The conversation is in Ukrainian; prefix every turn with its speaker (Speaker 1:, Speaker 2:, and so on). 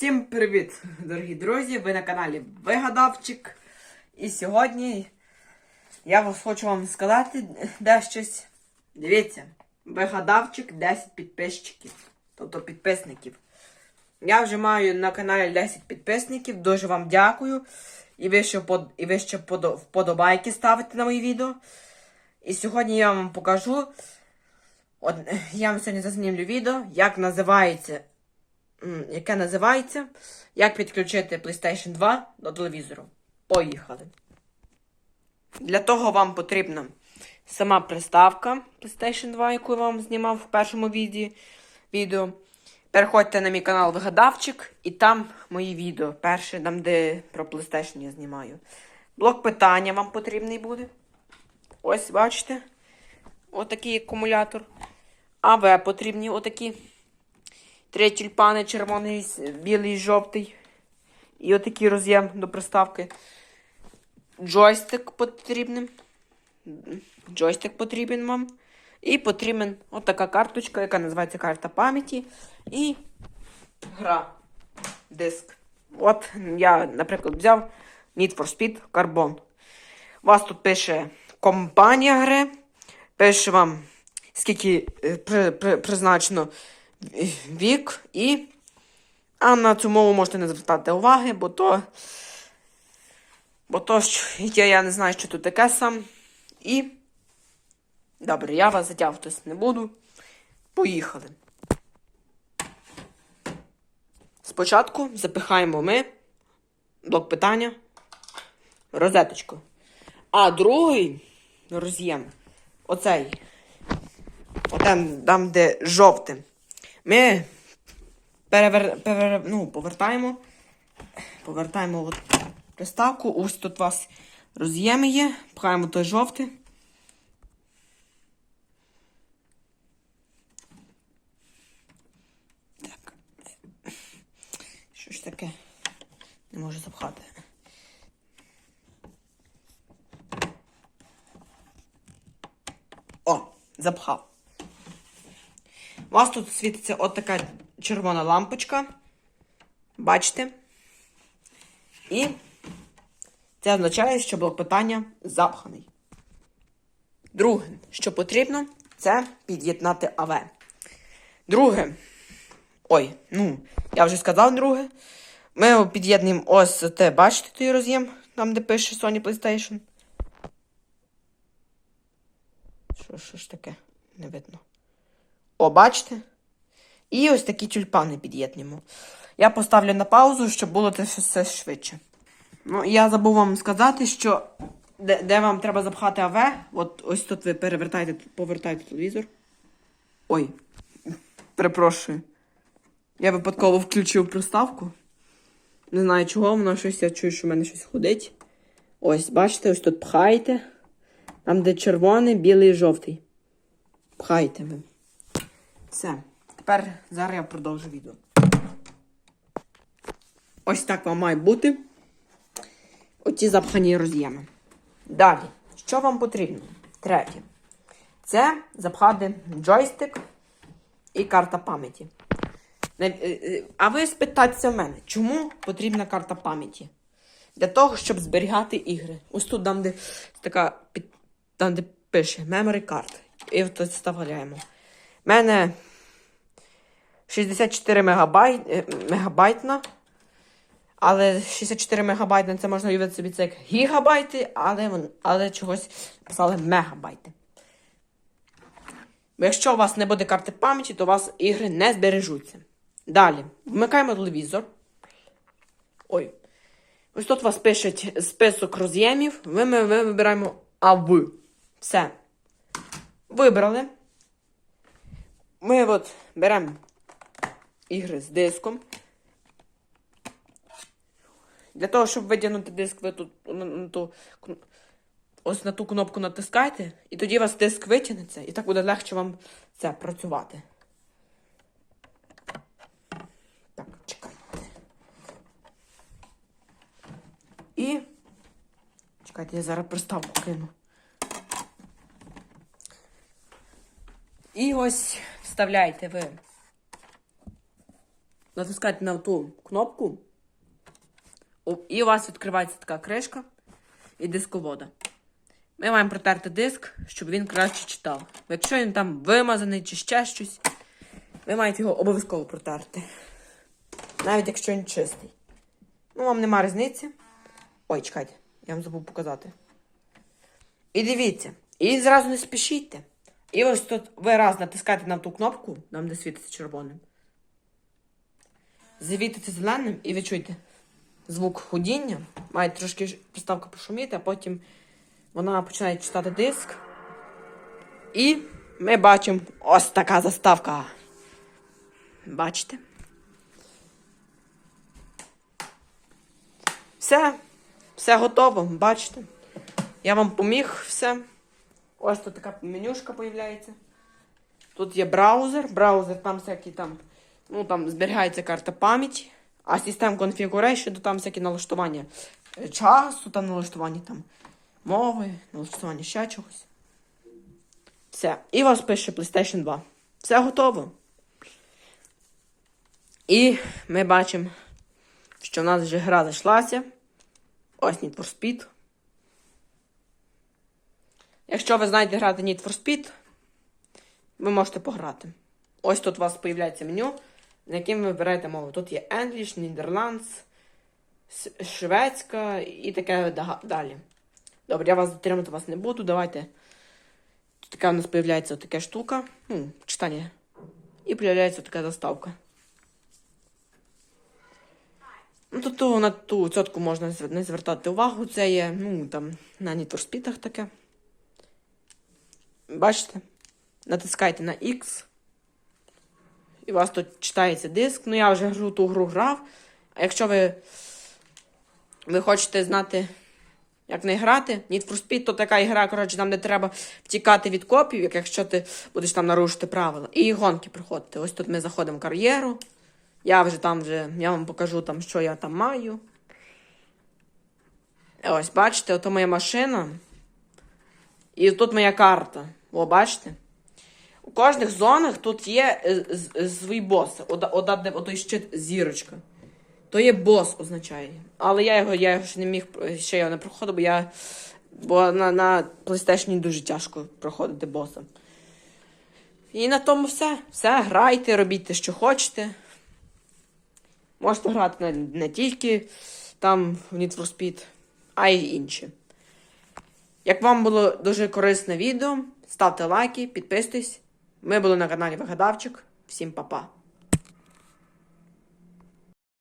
Speaker 1: Всім привіт, дорогі друзі! Ви на каналі Вигадавчик. І сьогодні я вас хочу вам сказати дещось. Дивіться, вигадавчик 10 підписчиків, тобто підписників. Я вже маю на каналі 10 підписників. Дуже вам дякую. І ви ще, і ви ще подо- вподобайки ставите на мої відео. І сьогодні я вам покажу. От, я вам сьогодні зазнімлю відео, як називається яке називається Як підключити PlayStation 2 до телевізору. Поїхали. Для того вам потрібна сама приставка PlayStation 2, яку я вам знімав в першому відео. Переходьте на мій канал Вигадавчик, і там мої відео. Перше, там, де про PlayStation я знімаю. Блок питання вам потрібний буде. Ось, бачите? Отакий акумулятор. АВ потрібні отакі. Три тюльпани, червоний, білий, жовтий. І отакий роз'єм до приставки. Джойстик потрібен. Джойстик потрібен вам. І потрібен отака карточка, яка називається карта пам'яті. І гра. Диск. От я, наприклад, взяв Need for Speed Carbon. Вас тут пише компанія гри. Пише вам, скільки е, при, при, призначено вік і. А на цю мову можете не звертати уваги, бо то. Бо то, що я, я не знаю, що тут таке сам. І. Добре, я вас затягувати не буду. Поїхали. Спочатку запихаємо ми блок питання розеточку. А другий роз'єм, оцей, отам, там, де жовтим, ми перевер, перевер, ну, повертаємо. Повертаємо от приставку. Ось тут у вас роз'єми є. Пхаємо той жовтий. Так. Що ж таке? Не можу запхати. О, запхав. У вас тут світиться от така червона лампочка. Бачите? І це означає, що блок питання запханий. Друге, що потрібно, це під'єднати АВ. Друге. Ой, ну, я вже сказав друге. Ми під'єднуємо ось те, бачите той роз'єм, там де пише Sony PlayStation. Що, що ж таке? Не видно. О, бачите? І ось такі тюльпани під'єднуємо. Я поставлю на паузу, щоб було це все швидше. Ну, я забув вам сказати, що де, де вам треба запхати АВ, от ось тут ви перевертаєте, повертаєте телевізор. Ой, перепрошую. Я випадково включив приставку. Не знаю чого, воно щось, я чую, що в мене щось ходить. Ось, бачите, ось тут пхаєте. Там, де червоний, білий і жовтий. Пхайте ви. Все. Тепер зараз я продовжу відео. Ось так вам має бути. Оці запхані роз'єми. Далі, що вам потрібно? Третє. Це запхати джойстик і карта пам'яті. Не- е, е, А ви спитаєтеся в мене, чому потрібна карта пам'яті? Для того, щоб зберігати ігри. Ось тут там, де така там, де пише Memory Card. І от вставляємо. У мене 64 мегабайт, е, мегабайтна. Але 64 мегабайти це можна уявити собі це як гігабайти, але, але чогось писали мегабайти. Якщо у вас не буде карти пам'яті, то у вас ігри не збережуться. Далі, вмикаємо телевізор. Ой. Ось тут у вас пишуть список роз'ємів. Ви, ми, ми вибираємо АВ. Все. Вибрали. Ми от беремо ігри з диском. Для того, щоб видягнути диск, ви тут на ту, ось на ту кнопку натискаєте, і тоді у вас диск витягнеться, і так буде легше вам це працювати. Так, чекайте. І. Чекайте, я зараз приставку кину. І ось вставляєте ви натискаєте на ту кнопку, і у вас відкривається така кришка і дисковода. Ми маємо протерти диск, щоб він краще читав. Якщо він там вимазаний чи ще щось, ви маєте його обов'язково протерти. Навіть якщо він чистий. Ну, вам нема різниці. Ой, чекайте, я вам забув показати. І дивіться, і зразу не спішіть. І ось тут ви раз натискаєте на ту кнопку, там де світиться червоним. Завітите зеленим і ви чуєте звук ходіння. Має трошки приставка пошуміти, а потім вона починає читати диск. І ми бачимо ось така заставка. Бачите? Все, все готово, бачите. Я вам поміг все. Ось тут така менюшка появляється. Тут є браузер. Браузер, там всякі там, ну там зберігається карта пам'яті. А System Configuration, то там всякі налаштування часу, там налаштування там мови, налаштування ще чогось. Все. І вас пише PlayStation 2. Все готово. І ми бачимо, що в нас вже гра зайшлася. Ось Need for Speed. Якщо ви знаєте грати Need for Speed, ви можете пограти. Ось тут у вас з'являється меню, на яким ви вибираєте мову. Тут є English, Нідерландс, шведська і таке далі. Добре, я вас затримати вас не буду. Давайте. Тут така у нас з'являється така штука. Ну, читання. І з'являється така заставка. Ну, тут на ту цьотку можна не звертати увагу. Це є, ну, там, на Speed'ах таке. Бачите? Натискайте на X. І у вас тут читається диск. Ну, я вже гру, ту гру грав. А якщо ви, ви хочете знати, як не грати, Need for Speed, то така ігра, коротше, там, де треба втікати від копів, як якщо ти будеш там нарушити правила. І гонки проходити. Ось тут ми заходимо в кар'єру. Я вже там вже, я вам покажу там, що я там маю. Ось, бачите, ото моя машина. І тут моя карта. О, бачите? У кожних зонах тут є е, е. Ода, ода, де щит зірочка. То є бос означає. Але я його, я його ще не міг е, ще його не проходив, бо я. Бо на, на PlayStation дуже тяжко проходити боса. І на тому все. Все, грайте, робіть те, що хочете. Можете грати не, не тільки там в Need for Speed, а й інші. Як вам було дуже корисне відео, ставте лайки, підписуйтесь. Ми були на каналі Вигадавчик. Всім па-па.